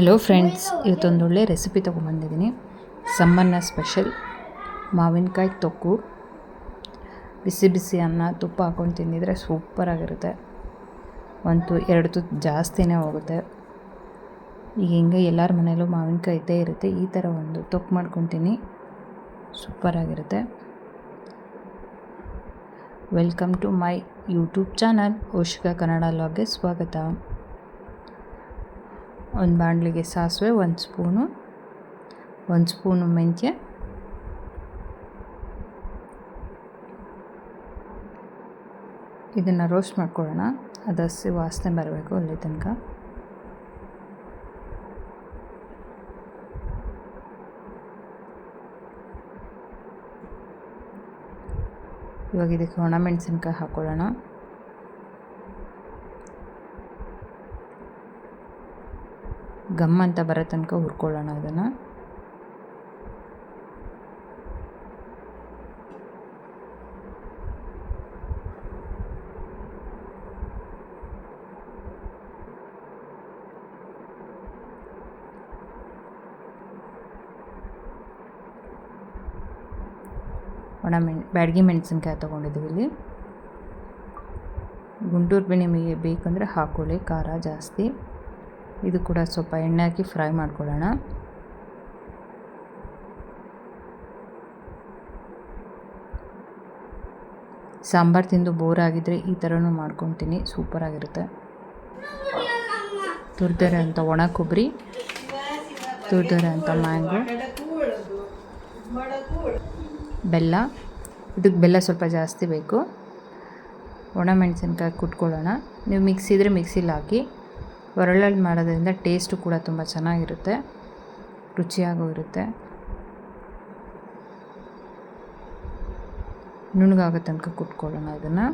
Hello friends ಇವತ್ತೊಂದು ಒಳ್ಳೆ recipe ತೊಗೊಂಬಂದಿದ್ದೀನಿ ಸಮ್ಮನ್ನ special ಮಾವಿನಕಾಯಿ ತೊಕ್ಕು. ಬಿಸಿ ಬಿಸಿ ಅನ್ನ, ತುಪ್ಪ ಹಾಕ್ಕೊಂಡು ತಿಂದಿದ್ರೆ ಸೂಪರಾಗಿರುತ್ತೆ ಒಂದು ಎರಡು ತುತ್ತು ಜಾಸ್ತಿನೇ ಹೋಗುತ್ತೆ. ಈಗ ಹಿಂಗೆ ಎಲ್ಲರ ಮನೇಲೂ ಮಾವಿನಕಾಯಿ ಇದ್ದೇ ಇರುತ್ತೆ. ಈ ಥರ ಒಂದು ತೊಕ್ಕು ಮಾಡ್ಕೊತೀನಿ. ಸೂಪರಾಗಿರುತ್ತೆ welcome to my YouTube channel Oshika Kannada ಲಾಗ್ಗೆ ಸ್ವಾಗತ. ಒಂದು ಬಾಣಲಿಗೆ ಸಾಸಿವೆ, ಒಂದು ಸ್ಪೂನು ಒಂದು ಸ್ಪೂನು ಮೆಂತ್ಯ, ಇದನ್ನು ರೋಸ್ಟ್ ಮಾಡ್ಕೊಳ್ಳೋಣ. ಅದು ಹಸಿ ವಾಸನೆ ಬರಬೇಕು ಅಲ್ಲಿ ತನಕ. ಇವಾಗ ಇದಕ್ಕೆ ಒಣಮೆಣಸಿನ್ಕಾಯಿ ಹಾಕ್ಕೊಳ್ಳೋಣ ಗಮ್ ಅಂತ ಬರೋ ತನಕ ಹುರ್ಕೊಳ್ಳೋಣ ಅದನ್ನು ಒಣ ಮೆಣ್, ಬ್ಯಾಡ್ಗಿ ಮೆಣಸಿನ್ಕಾಯಿ ತೊಗೊಂಡಿದ್ದೀವಿ ಇಲ್ಲಿ. ಗುಂಟೂರು ಬಿ ನಿಮಗೆ ಬೇಕಂದರೆ ಹಾಕ್ಕೊಳ್ಳಿ, ಖಾರ ಜಾಸ್ತಿ. ಇದು ಕೂಡ ಸ್ವಲ್ಪ ಎಣ್ಣೆ ಹಾಕಿ ಫ್ರೈ ಮಾಡ್ಕೊಳ್ಳೋಣ. ಸಾಂಬಾರು ತಿಂದು ಬೋರ್ ಆಗಿದ್ದರೆ ಈ ಥರನೂ ಮಾಡ್ಕೊತೀನಿ ಸೂಪರಾಗಿರುತ್ತೆ ತುರ್ದರೆ ಅಂತ ಒಣ ಕೊಬ್ಬರಿ, ತುರ್ದರೆ ಅಂತ ಮ್ಯಾಂಗೋ. ಬೆಲ್ಲ, ಇದಕ್ಕೆ ಬೆಲ್ಲ ಸ್ವಲ್ಪ ಜಾಸ್ತಿ ಬೇಕು. ಒಣ ಮೆಣಸಿನ್ಕಾಯಿ ಕುಟ್ಕೊಳ್ಳೋಣ. ನೀವು ಮಿಕ್ಸಿ ಇದ್ದರೆ ಮಿಕ್ಸಿಲಿ ಹಾಕಿ. ಒರಳಲ್ಲಿ ಮಾಡೋದ್ರಿಂದ ಟೇಸ್ಟು ಕೂಡ ತುಂಬ ಚೆನ್ನಾಗಿರುತ್ತೆ ರುಚಿಯಾಗೂ ಇರುತ್ತೆ. ನುಣ್ಣಗಾಗೋ ತನಕ ಕುಟ್ಕೊಳ್ಳೋಣ ಇದನ್ನು.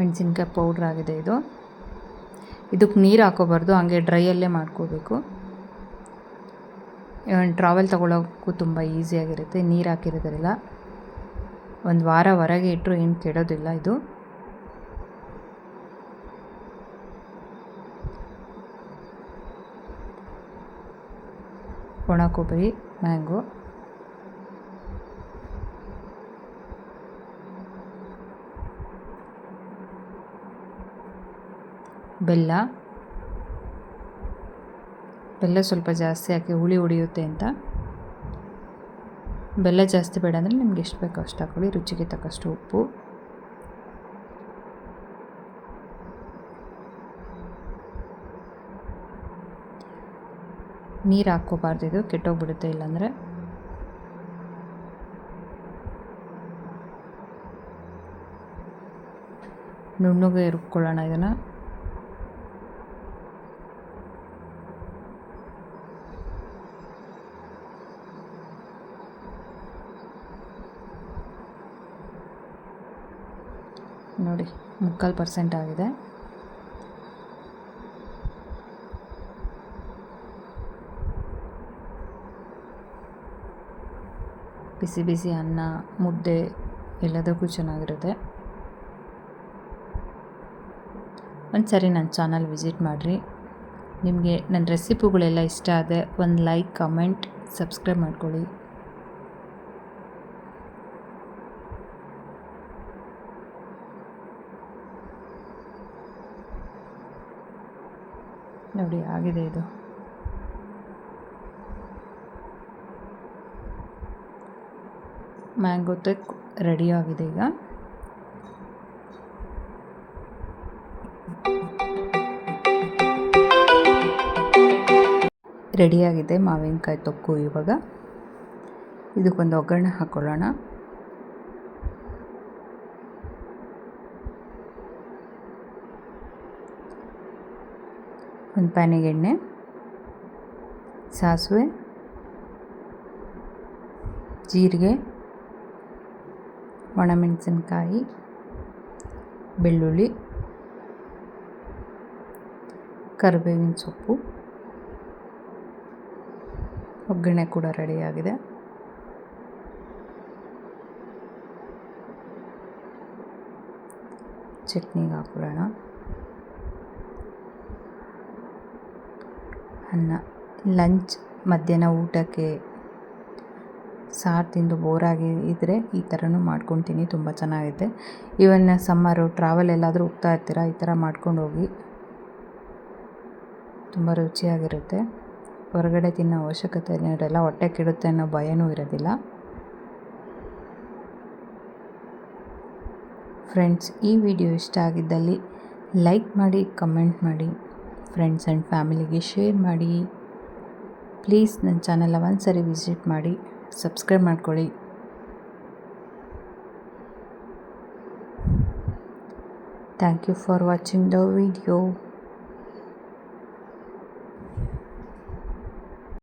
ಮೆಣಸಿನ್ಕಾಯಿ ಪೌಡ್ರ್ ಆಗಿದೆ ಇದು. ಇದಕ್ಕೆ ನೀರು ಹಾಕೋಬಾರ್ದು, ಹಾಗೆ ಡ್ರೈಯಲ್ಲೇ ಮಾಡ್ಕೋಬೇಕು. ಟ್ರಾವೆಲ್ ತೊಗೊಳೋಕ್ಕೂ ತುಂಬ ಈಸಿಯಾಗಿರುತ್ತೆ ನೀರು ಹಾಕಿರೋದ್ರಲ್ಲ. ಒಂದು ವಾರ ಹೊರಗೆ ಇಟ್ಟರು ಏನು ಕೆಡೋದಿಲ್ಲ ಇದು. ಒಣ ಕೊಬ್ಬರಿ ಮ್ಯಾಂಗೋ. ಬೆಲ್ಲ. ಬೆಲ್ಲ ಸ್ವಲ್ಪ ಜಾಸ್ತಿ ಹಾಕಿ ಹುಳಿ ಉಳಿಯುತ್ತೆ ಅಂತ. ಬೆಲ್ಲ ಜಾಸ್ತಿ ಬೇಡ ಅಂದರೆ ನಿಮ್ಗೆ ಎಷ್ಟು ಬೇಕೋ ಅಷ್ಟು ಹಾಕೊಳ್ಳಿ, ರುಚಿಗೆ ತಕ್ಕಷ್ಟು ಉಪ್ಪು. ನೀರು ಹಾಕ್ಕೋಬಾರ್ದು ಇದು, ಕೆಟ್ಟೋಗ್ಬಿಡುತ್ತೆ ಇಲ್ಲಾಂದರೆ. ನುಣ್ಣಗೆ ರುಬ್ಕೊಳ್ಳೋಣ ಇದನ್ನು. ನೋಡಿ, ಮುಕ್ಕಾಲು ಪರ್ಸೆಂಟ್ ಆಗಿದೆ. ಬಿಸಿ ಬಿಸಿ ಅನ್ನ, ಮುದ್ದೆ ಎಲ್ಲದಕ್ಕೂ ಚೆನ್ನಾಗಿರುತ್ತೆ. ಒಂದು ಸರಿ ನನ್ನ ಚಾನಲ್ ವಿಸಿಟ್ ಮಾಡಿರಿ. ನಿಮಗೆ ನನ್ನ ರೆಸಿಪಿಗಳೆಲ್ಲ ಇಷ್ಟ ಆದರೆ ಒಂದು ಲೈಕ್, ಕಮೆಂಟ್, ಸಬ್ಸ್ಕ್ರೈಬ್ ಮಾಡ್ಕೊಳ್ಳಿ. ನೋಡಿ, ಆಗಿದೆ ಇದು. ಮ್ಯಾಂಗೋ ತೆಕ್ ರೆಡಿ ಆಗಿದೆ ಈಗ. ರೆಡಿಯಾಗಿದೆ ಮಾವಿನಕಾಯಿ ತೊಕ್ಕು ಇವಾಗ. ಇದಕ್ಕೊಂದು ಒಗ್ಗರಣೆ ಹಾಕ್ಕೊಳ್ಳೋಣ ಒಂದು ಪ್ಯಾನಿಗೆ ಎಣ್ಣೆ ಸಾಸಿವೆ ಜೀರಿಗೆ ಒಣಮೆಣಸಿನ್ಕಾಯಿ ಬೆಳ್ಳುಳ್ಳಿ ಕರಿಬೇವಿನ ಸೊಪ್ಪು ಒಗ್ಗರಣೆ ಕೂಡ ರೆಡಿಯಾಗಿದೆ ಚಟ್ನಿಗೆ ಹಾಕೊಳ್ಳೋಣ. ಅನ್ನ, ಲಂಚ್, ಮಧ್ಯಾಹ್ನ ಊಟಕ್ಕೆ ಸಾರು ತಿಂದು ಬೋರಾಗಿ ಇದ್ದರೆ ಈ ಥರನೂ ಮಾಡ್ಕೊತೀನಿ, ತುಂಬ ಚೆನ್ನಾಗಿದೆ ಇವನ್ ಸಮ್ಮರು ಟ್ರಾವೆಲ್ ಎಲ್ಲಾದರೂ ಹೋಗ್ತಾ ಇರ್ತೀರಾ, ಈ ಥರ ಮಾಡ್ಕೊಂಡು ಹೋಗಿ ತುಂಬ ರುಚಿಯಾಗಿರುತ್ತೆ. ಹೊರಗಡೆ ತಿನ್ನೋ ಅವಶ್ಯಕತೆ ಇರೋಲ್ಲ ಹೊಟ್ಟೆ ಕೆಡುತ್ತೆ ಅನ್ನೋ ಭಯನೂ ಇರೋದಿಲ್ಲ. ಫ್ರೆಂಡ್ಸ್ ಈ ವಿಡಿಯೋ ಇಷ್ಟ ಆಗಿದ್ದಲ್ಲಿ ಲೈಕ್ ಮಾಡಿ ಕಮೆಂಟ್ ಮಾಡಿ. ಫ್ರೆಂಡ್ಸ್ ಆ್ಯಂಡ್ ಫ್ಯಾಮಿಲಿಗೆ ಶೇರ್ ಮಾಡಿ. ಪ್ಲೀಸ್ ನನ್ನ ಚಾನಲ್ ಒಂದು ಸರಿ ವಿಸಿಟ್ ಮಾಡಿ. ಸಬ್ಸ್ಕ್ರೈಬ್ ಮಾಡ್ಕೊಳ್ಳಿ. Thank you for watching the video